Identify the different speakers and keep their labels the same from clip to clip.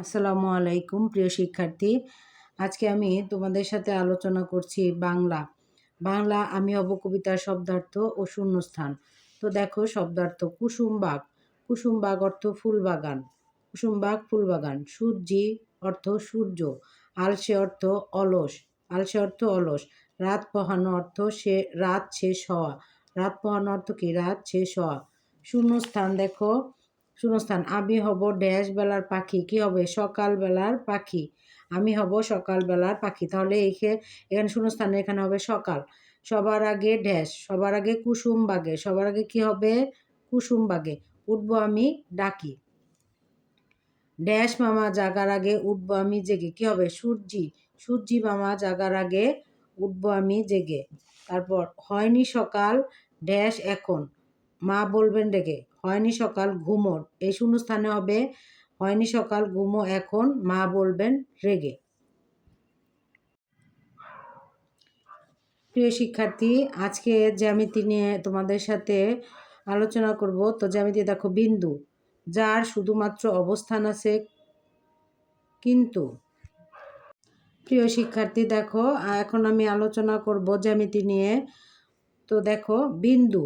Speaker 1: আসসালামু আলাইকুম, প্রিয় শিক্ষার্থী। আজকে আমি তোমাদের সাথে আলোচনা করছি বাংলা। বাংলা আমি অবকবিতার শব্দার্থ ও শূন্যস্থান। তো দেখো, শব্দার্থ কুসুমবাগ কুসুমবাগ অর্থ ফুলবাগান। কুসুমবাগ ফুলবাগান। সূর্যি অর্থ সূর্য। আলসে অর্থ অলস। আলসে অর্থ অলস। রাত পোহানো অর্থ সে, রাত শেষ হওয়া। রাত পোহানো অর্থ কি? রাত শেষ হওয়া। শূন্যস্থান দেখো। শূন্যস্থান। আমি হব ড্যাশ বেলার পাখি। কি হবে? সকাল বেলার পাখি। আমি হব সকাল বেলার পাখি। তাহলে এখে, এখানে শূন্যস্থানে, এখানে হবে সকাল। সবার আগে ড্যাশ, সবার আগে কুসুম বাগে সবার আগে কি হবে? কুসুম বাগে উঠবো আমি ডাকি। ড্যাশ মামা জাগার আগে উঠবো আমি জেগে। কি হবে? সূর্যি। সূর্যি মামা জাগার আগে উঠবো আমি জেগে। তারপর, হয়নি সকাল, ড্যাশ এখন। মা বলবেন রেগে হয়নি সকাল ঘুমোর এই শূন্যস্থানে হবে, হয়নি সকাল, ঘুমো, এখন মা বলবেন রেগে। প্রিয় শিক্ষার্থী, আজকে জ্যামিতি নিয়ে তোমাদের সাথে আলোচনা করব। তো জ্যামিতি, দেখো, বিন্দু, যার শুধুমাত্র অবস্থান আছে কিন্তু। প্রিয় শিক্ষার্থী, দেখো, এখন আমি আলোচনা করব জ্যামিতি নিয়ে। তো দেখো, বিন্দু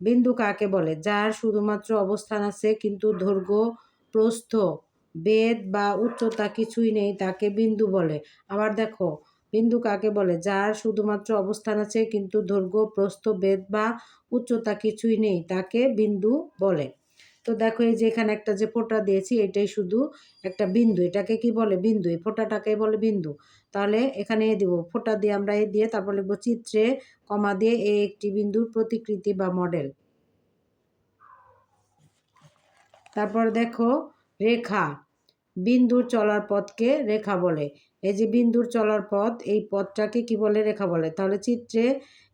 Speaker 1: বিন্দু কাকে বলে? যার শুধুমাত্র অবস্থান আছে, কিন্তু দৈর্ঘ্য, প্রস্থ বেদ বা উচ্চতা কিছুই নেই, তাকে বিন্দু বলে। আবার দেখো, বিন্দু কাকে বলে? যার শুধুমাত্র অবস্থান আছে, কিন্তু দৈর্ঘ্য, প্রস্থ বেদ বা উচ্চতা কিছুই নেই, তাকে বিন্দু বলে। তো দেখো এই যে এখানে একটা যে ফোঁটা দিয়েছি, এটাই শুধু একটা বিন্দু। এটাকে কি বলে? বিন্দু। এই ফোঁটাটাকে বলে বিন্দু। তাহলে এখানে এ দেবো, ফোঁটা দিয়ে আমরা এ দিয়ে তারপর লিখব চিত্রে কমা দিয়ে এ একটি বিন্দুর প্রতিকৃতি বা মডেল। তারপর দেখো রেখা, বিন্দুর চলার পথকে রেখা বলে। এই যে বিন্দুর চলার পথ, এই পথটাকে কি বলে? রেখা বলে। তাহলে চিত্রে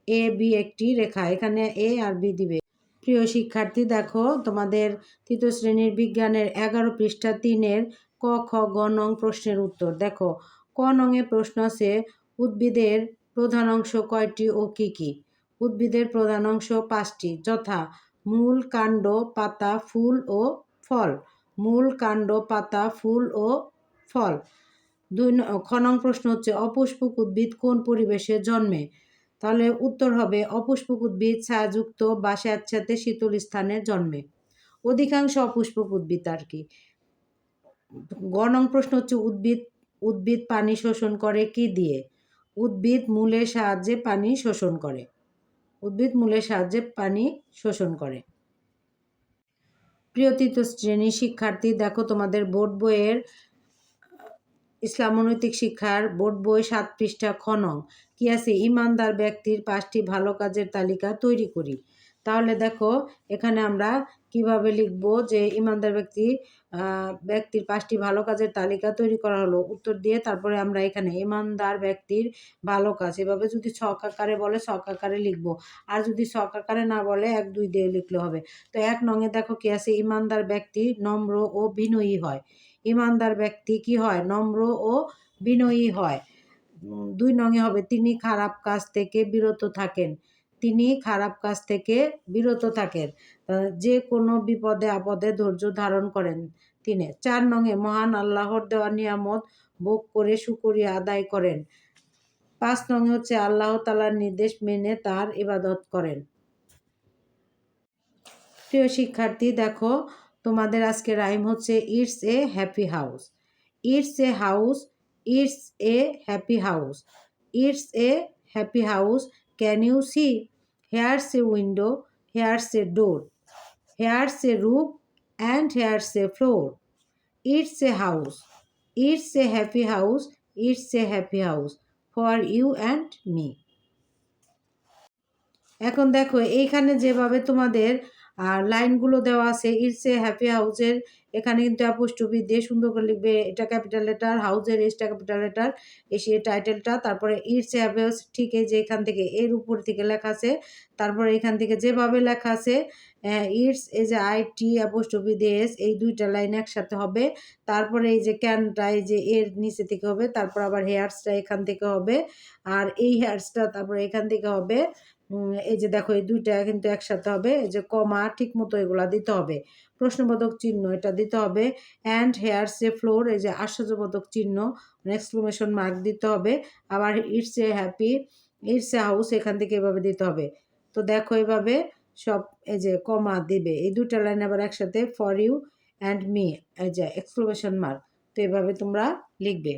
Speaker 1: এ বি একটি রেখা, এখানে এ আর বি দিবে। প্রিয় শিক্ষার্থী, দেখো তোমাদের তৃতীয় শ্রেণির বিজ্ঞানের এগারো পৃষ্ঠা তিনের ক, খ, গ, নং প্রশ্নের উত্তর। দেখো, ক নংয়ে প্রশ্ন আছে, উদ্ভিদের প্রধান অংশ কয়টি ও কি কি? উদ্ভিদের প্রধান অংশ পাঁচটি, যথা মূল, কাণ্ড, পাতা, ফুল ও ফল। মূল, কাণ্ড, পাতা, ফুল ও ফল। দুই খ নং প্রশ্ন হচ্ছে, অপুষ্পক উদ্ভিদ কোন পরিবেশে জন্মে? তাহলে উত্তর হবে অপুষ্পক উদ্ভিদ ছায়াযুক্ত বা স্যাঁতস্যাঁতে শীতল স্থানে জন্মে। অধিকাংশ অপুষ্পক উদ্ভিদ আর কি গণং প্রশ্ন হচ্ছে, উদ্ভিদ উদ্ভিদ পানি শোষণ করে কি দিয়ে? উদ্ভিদ মূলের সাহায্যে পানি শোষণ করে। উদ্ভিদ মূলের সাহায্যে পানি শোষণ করে। প্রিয় তৃতীয় শ্রেণির শিক্ষার্থী, দেখো তোমাদের বোর্ড বইয়ের ইসলামনৈতিক শিক্ষার বোর্ড বই সাত পৃষ্ঠা খনং কি আছে ইমানদার ব্যক্তির পাঁচটি ভালো কাজের তালিকা তৈরি করি। তাহলে দেখো, এখানে আমরা কীভাবে লিখব যে ইমানদার ব্যক্তি ব্যক্তির পাঁচটি ভালো কাজের তালিকা তৈরি করা হলো। উত্তর দিয়ে তারপরে আমরা এখানে ইমানদার ব্যক্তির ভালো কাজ। এভাবে যদি ছক আকারে বলে, ছক আকারে লিখব। আর যদি ছক আকারে না বলে, এক, দুই দিয়ে লিখলে হবে। তো এক নঙে দেখো কি আছে? ইমানদার ব্যক্তি নম্র ও বিনয়ী হয়। ইমানদার ব্যক্তি কি হয়? নম্র ও বিনয়ী হয়। দুই নঙে হবে, তিনি খারাপ কাজ থেকে বিরত থাকেন। তিনি খারাপ কাজ থেকে বিরত থাকেন। যে কোনো বিপদে আপদে ধৈর্য ধারণ করেন তিনি। চার নঙে মহান আল্লাহর দেওয়া নিয়ামত ভোগ করে সুকরিয়া আদায় করেন। পাঁচ নঙে হচ্ছে আল্লাহ তালার নির্দেশ মেনে তার ইবাদত করেন। প্রিয় শিক্ষার্থী, দেখো, তোমাদের আজকে রাইম হচ্ছে it's a happy house. It's a house, it's a happy house. It's a happy house, can you see? Here's a window here's a door here's a roof, and here's a floor. It's a house, it's a happy house, it's a happy house for you and me. এখন দেখো, এইখানে যেভাবে তোমাদের লাইনগুলো দেওয়া আছে, it's a happy হাউসের এখানে কিন্তু অ্যাপোস্টপি দিয়ে সুন্দর করে লিখবে, এটা ক্যাপিটাল লেটার হাউসের এসটা ক্যাপিটাল লেটার এসে টাইটেলটা তারপরে ইটস হ্যাপি ঠিক এই যে এখান থেকে, এর উপর থেকে লেখা আছে, তারপরে এখান থেকে যেভাবে লেখা আছে ইটস এই যে আই টি অ্যাপোস্টপি দিয়ে এস এই দুইটা লাইন একসাথে হবে, তারপরে এই যে ক্যানটা এই যে এর নিচে থেকে হবে, তারপর আবার হেয়ার্সটা এখান থেকে হবে, আর এই হেয়ার্সটা তারপরে এখান থেকে হবে এই যে দেখো, এই দুইটা কিন্তু একসাথে হবে। এই যে কমা ঠিক মতো এগুলা দিতে হবে। প্রশ্নবোধক চিহ্ন এটা দিতে হবে। অ্যান্ড হেয়ারস এ ফ্লোর, এই যে আশ্চর্যবোধক চিহ্ন, এক্সক্লেমেশন মার্ক দিতে হবে। আবার it's a happy, it's a house, এখান থেকে এভাবে দিতে হবে। তো দেখো এভাবে সব, এই যে কমা দিবে। এই দুটা লাইন আবার একসাথে, ফর ইউ অ্যান্ড মি, এই যে এক্সক্লেমেশন মার্ক। তো এভাবে তোমরা লিখবে।